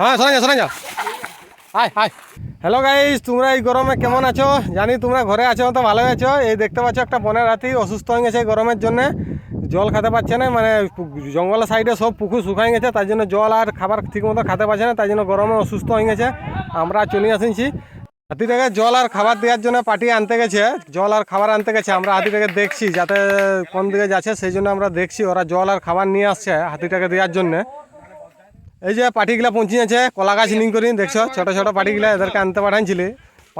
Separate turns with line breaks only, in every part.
হ্যাঁ শোনা যা শোনা যা হ্যালো গাইস তোমরা এই গরমে কেমন আছো? জানি তোমরা ঘরে আছো, তো ভালো আছো। এই দেখতে পাচ্ছ একটা বনের হাতি অসুস্থ হয়ে গেছে গরমের জন্য। জল খেতে পারছে না মানে জঙ্গলের সাইডে সব পুকুর শুকাই গেছে, তার জন্য জল আর খাবার ঠিক মতো খেতে পারছে না তাই জন্য গরমে অসুস্থ হয়ে গেছে। আমরা চলে আসেছি। হাতিটাকে জল আর খাবার দেওয়ার জন্য পার্টি আনতে গেছে, জল আর খাবার আনতে গেছে, আমরা হাতিটাকে দেখছি যাতে কোন দিকে যাচ্ছে, সেই জন্য আমরা দেখছি, ওরা জল আর খাবার নিয়ে আসছে হাতিটাকে দেওয়ার জন্য। এই যে পাঠিগুলা পৌঁছে যাচ্ছে কলা গাছ নিং করি, দেখছ, ছোটো ছোটো পাটিগুলা এদেরকে আনতে পাঠাইছিলি।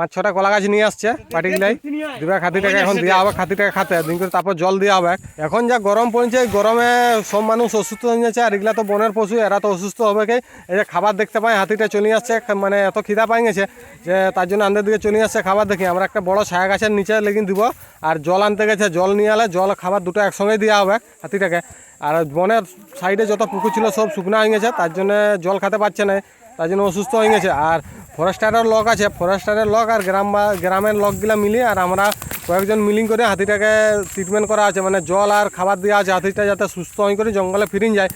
পাঁচ ছটা কলা গাছ নিয়ে আসছে পাটিগুলাই দিবে খাতিটাকে এখন দেওয়া হবে খাতিটাকে খাতে দিন করে তারপর জল দেওয়া হবে। এখন যা গরম পড়ছে গরমে সব মানুষ অসুস্থ হয়ে যাচ্ছে। আর এগুলা তো বনের পশু, এরা তো অসুস্থ হবে কি? এই যে খাবার দেখতে পাই, হাতিটা চলে আসছে মানে এত খিদা পাই গেছে যে তার জন্য আমাদের দিকে চলে আসছে খাবার দেখি। আমরা একটা বড় ছায়া গাছের নিচে লেগে দিব। আর জল আনতে গেছে, জল নিয়ে এলে জল, খাবার দুটো একসঙ্গেই দেওয়া হবে হাতিটাকে। আর বনের সাইডে যত পুকুর ছিল সব শুকনো হয়ে গেছে, তার জন্য জল খেতে পারছে না, তার জন্য অসুস্থ হয়ে গেছে। আর ফরেস্টারের লক আছে। ফরেস্টারের লক আর গ্রাম বা গ্রামের লকগুলা মিলিয়ে আর আমরা কয়েকজন মিলিং করে হাতিটাকে ট্রিটমেন্ট করা আছে। মানে জল আর খাবার দেওয়া আছে। হাতিটা যাতে সুস্থ হয়ে করে জঙ্গলে ফিরিন যায়।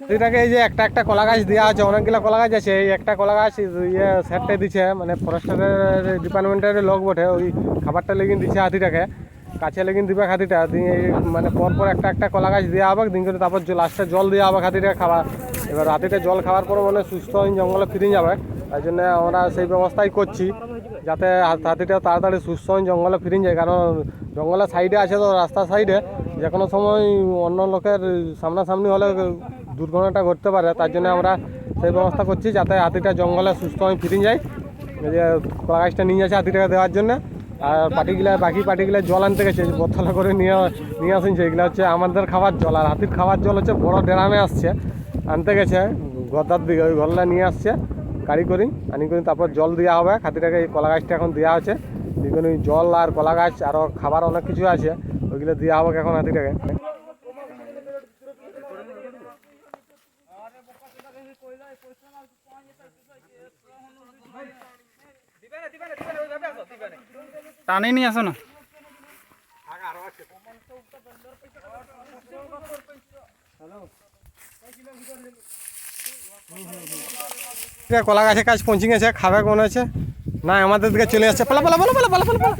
হাতিটাকে এই যে একটা একটা কলা গাছ দেওয়া আছে। অনেকগুলা কলা গাছ আছে। এই একটা কলা গাছ ইয়ে সেটটা দিচ্ছে মানে ফরেস্টারের ডিপার্টমেন্টের লোক বটে। ওই খাবারটা লেগে দিচ্ছে হাতিটাকে। কাছে লেগে দিবে হাতিটা। দিয়ে মানে পর পর একটা একটা কলা গাছ দেওয়া হবে। দিন করে তারপর লাস্টে জল দেওয়া হবে হাতিটা খাবার এবার হাতিটা জল খাওয়ার পর মানে সুস্থ জঙ্গলে ফিরে যাবে। তাই জন্য আমরা সেই ব্যবস্থাই করছি, যাতে হাতিটা তাড়াতাড়ি সুস্থ হয়ে জঙ্গলে ফিরে যায়। কারণ জঙ্গলের সাইডে আছে তো, রাস্তার সাইডে যে কোনো সময় অন্য লোকের সামনাসামনি হলে দুর্ঘটনাটা ঘটতে পারে। তার জন্য আমরা সেই ব্যবস্থা করছি, যাতে হাতিটা জঙ্গলে সুস্থ হয়ে ফিরে যায়। যে কলা গাছটা নিয়ে যাচ্ছে হাতিটাকে দেওয়ার জন্য। আর পাটিগুলা, বাকি পাটিগুলা জল আনতে গেছে, বোতলে করে নিয়ে নিয়ে আসেছে এগুলো হচ্ছে আমাদের খাবার জল। আর হাতির খাবার জল হচ্ছে বড় ড্রামে আসছে। আনতে গেছে গদার দিকে ওই ঘরলা নিয়ে আসছে গাড়ি করি আনি করি তারপর জল দেওয়া হবে হাতিটাকে এই কলা গাছটা এখন দেওয়া হচ্ছে দিয়ে ওই জল আর কলা গাছ আরও খাবার অনেক কিছু আছে ওইগুলো দেওয়া হবে এখন হাতিটাকে।
টানে নিয়ে আসো না।
এটা কলা গাছের কাজ পৌঁছে গেছে, খাবে মনে হচ্ছে না, আমাদের দিকে চলে আসছে পালা পালা পালা পালা পালা পালা।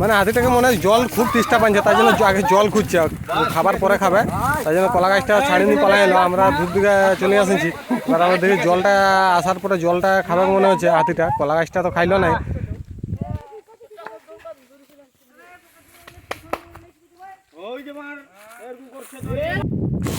মানে হাতিটাকে মনে হয় জল খুব ডিস্টার্ব পাচ্ছে তাই জন্য আগে জল খুঁজছে, খাবার পরে খাবে। তাই জন্য কলা গাছটা ছাড়িনি, পালা এলো। আমরা দূর দিকে চলে আসেছি এবার আমাদের দিকে জলটা আসার পরে জলটা খাবে মনে হচ্ছে হাতিটা কলা গাছটা তো খাইলো নাই।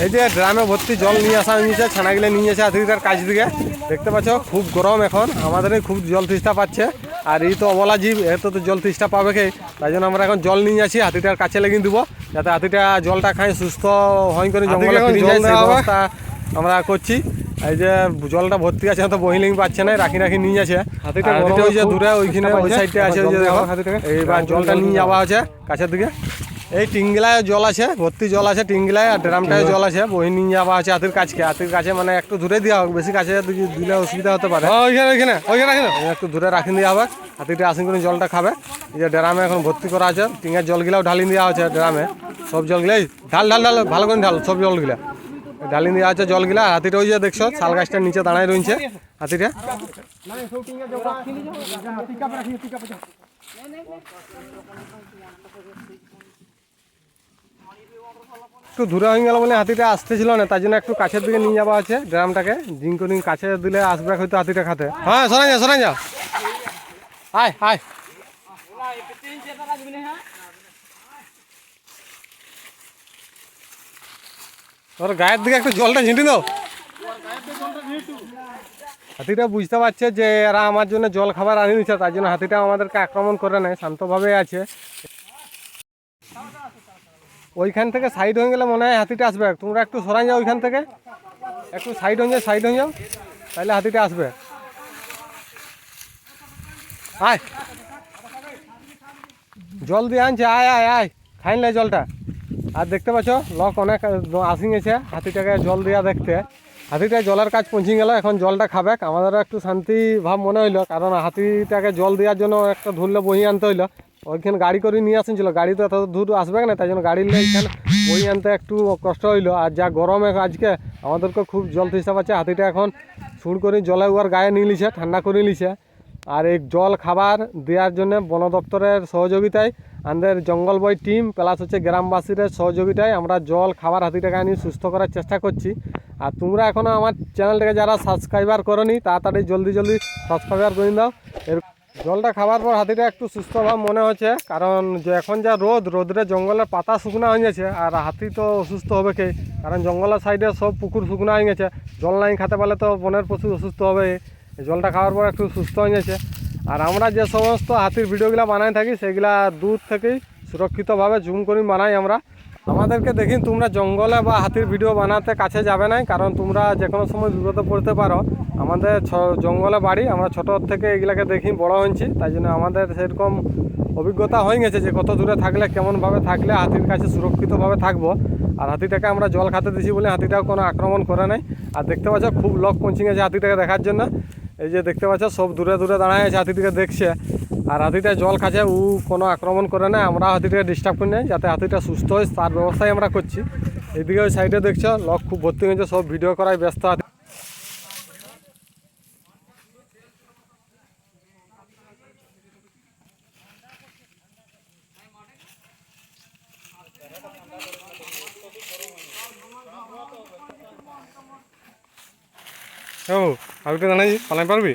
এই যে ড্রামে ভর্তি জল নিয়ে আসা হয়েছে ছানাগুলো নিয়ে যাচ্ছে হাতিটার কাছ দিকে। দেখতে পাচ্ছ খুব গরম এখন। আমাদেরই খুব জল তৃষ্ঠা পাচ্ছে। আর এই তো অবলা জীব এত তো জল তৃষ্ণা পাবে কে? তাই জন্য আমরা এখন জল নিয়ে যাচ্ছি হাতিটার কাছে লেগে দিব যাতে হাতিটা জলটা খায় সুস্থ হয় করে জঙ্গলে ফিরে যায়। সেই ব্যবস্থা আমরা করছি। এই যে জলটা ভর্তি আছে তো বহিলিং পাচ্ছে না রাখি রাখি নিয়ে যাচ্ছে হাতিটা ওই যে দূরে ওইখানে ওই সাইডে আছে ওই যে দেখো। এইবার জলটা নিয়ে যাওয়া আছে কাছের দিকে। এই টিঙ্গলায় জল আছে ভর্তি জল আছে টিঙ্গলায় আর ড্রামটায় জল আছে বহি নিয়ে যাওয়া আছে হাতির কাছকে। হাতির কাছে মানে একটু দূরে দেওয়া হোক বেশি কাছে দিলে অসুবিধা হতে পারে। ওইখানে ওইখানে ওইখানে একটু দূরে রাখি দেওয়া হবে। হাতিটা আসেন করে জলটা খাবে। এই যে ড্রামে এখন ভর্তি করা আছে টিঙ্গের জলগুলাও ঢালি দেওয়া আছে ড্রামে। সব জলগুলাই ঢাল ঢাল ঢাল ভালো করে ঢাল সব জলগুলা। ঢালি দেওয়া আছে জলগুলা। হাতিটা ওই যে দেখছ শাল গাছটার নিচে দাঁড়ায় রয়েছে হাতিটা। একটু দূরে হয়ে গেল বলে হাতিটা আসতেছিল না, তার জন্য একটু কাছের দিকে নিয়ে যাওয়া আছে ড্রামটাকে জিং করে কাছে দিলে আসবে হয়তো হাতিটা খাতে। হ্যাঁ শোনা যা শোনা যা আয় আয়। তোর গায়ের দিকে একটু জলটা ঝিঁটি দাও হাতিটা বুঝতে পারছে যে এরা আমার জন্য জল খাবার আনি নিচ্ছে তার জন্য হাতিটা আমাদেরকে আক্রমণ করে নেয়, শান্তভাবে আছে। ওইখান থেকে সাইড হয়ে গেলে মনে হয় হাতিটা আসবে। তোমরা একটু সরাই যাও ওইখান থেকে। একটু সাইড হয়ে যাও সাইড হয়ে যাও তাহলে হাতিটা আসবে। আয়। জল দিয়ে আনছে, আয় আয় আয়। খাইন নাই জলটা। আর দেখতে পাচ্ছ লক অনেক, আসি গেছে হাতিটাকে জল দেওয়া দেখতে। হাতিটা জলের কাজ পৌঁছে গেল, এখন জলটা খাবে। আমাদেরও একটু শান্তি ভাব মনে হইল, কারণ হাতিটাকে জল দেওয়ার জন্য একটা ধরলে বহি আনতে হইল। ওইখানে গাড়ি করে নিয়ে আসেন ছিল। গাড়ি তো এত দূর আসবে না, তাই জন্য গাড়ি নিয়ে এখানে বই আনতে একটু কষ্ট হইল। আর যা গরমে আজকে আমাদেরকে খুব জল হিসাব আছে হাতিটা এখন সুর করে জলে উয়ার গায়ে নিয়ে লিছে ঠান্ডা করে নিছে। আর এই জল খাবার দেওয়ার জন্য বন দপ্তরের সহযোগিতায়, আমাদের জঙ্গল বই টিম, প্লাস হচ্ছে গ্রামবাসীর সহযোগিতায় আমরা জল, খাবার হাতিটাকে আনি সুস্থ করার চেষ্টা করছি। আর তোমরা এখনও আমার চ্যানেলটাকে যারা সাবস্ক্রাইবার করনি, তাড়াতাড়ি জলদি জলদি সাবস্ক্রাইবার করে দাও এর জলটা খাবার পর হাতিটা একটু সুস্থ ভাব মনে হচ্ছে কারণ যে এখন যা রোদ, রোদরে জঙ্গলের পাতা শুকনো হয়ে গেছে আর হাতি তো অসুস্থ হবে কে? কারণ জঙ্গলের সাইডে সব পুকুর শুকনো হয়ে গেছে। জল নাই খেতে পারলে তো বনের পশু অসুস্থ হবে। জলটা খাওয়ার পর একটু সুস্থ হয়ে গেছে। আর আমরা যে সমস্ত হাতির ভিডিওগুলো বানাই থাকি, সেগুলা দূর থেকেই সুরক্ষিতভাবে জুম করে বানাই আমরা। আমাদেরকে দেখি তোমরা জঙ্গলে বা হাতির ভিডিও বানাতে কাছে যাবে না কারণ তোমরা যে কোনো সময় বিপদে পড়তে পারো। আমাদের জঙ্গলে বাড়ি, আমরা ছোট থেকে এগুলাকে দেখি, বড় হয়েছি, তাই জন্য আমাদের সেরকম অভিজ্ঞতা হয়ে গেছে যে কত দূরে থাকলে, কেমনভাবে থাকলে হাতির কাছে সুরক্ষিতভাবে থাকব। আর হাতিটাকে আমরা জল খাতে দিছি বলে হাতিটাও কোনো আক্রমণ করে নাই। আর দেখতে পাচ্ছ খুব লক পঞ্চিং আছে হাতিটাকে দেখার জন্য। এই যে দেখতে পাচ্ছ সব দূরে দূরে দাঁড়ায় আছে হাতিটাকে দেখছে। আর হাতিটা জল খাচ্ছে ও কোনো আক্রমণ করে না আমরা হাতিটাকে ডিস্টার্ব করি না যাতে হাতিটা সুস্থ হয় তার ব্যবস্থাই আমরা করছি। এদিকে ওই সাইডে দেখছ, লক খুব ভর্তি হয়েছে, সব ভিডিও করায় ব্যস্ত হাতি ও কালকে জানাই পালাই পারবি?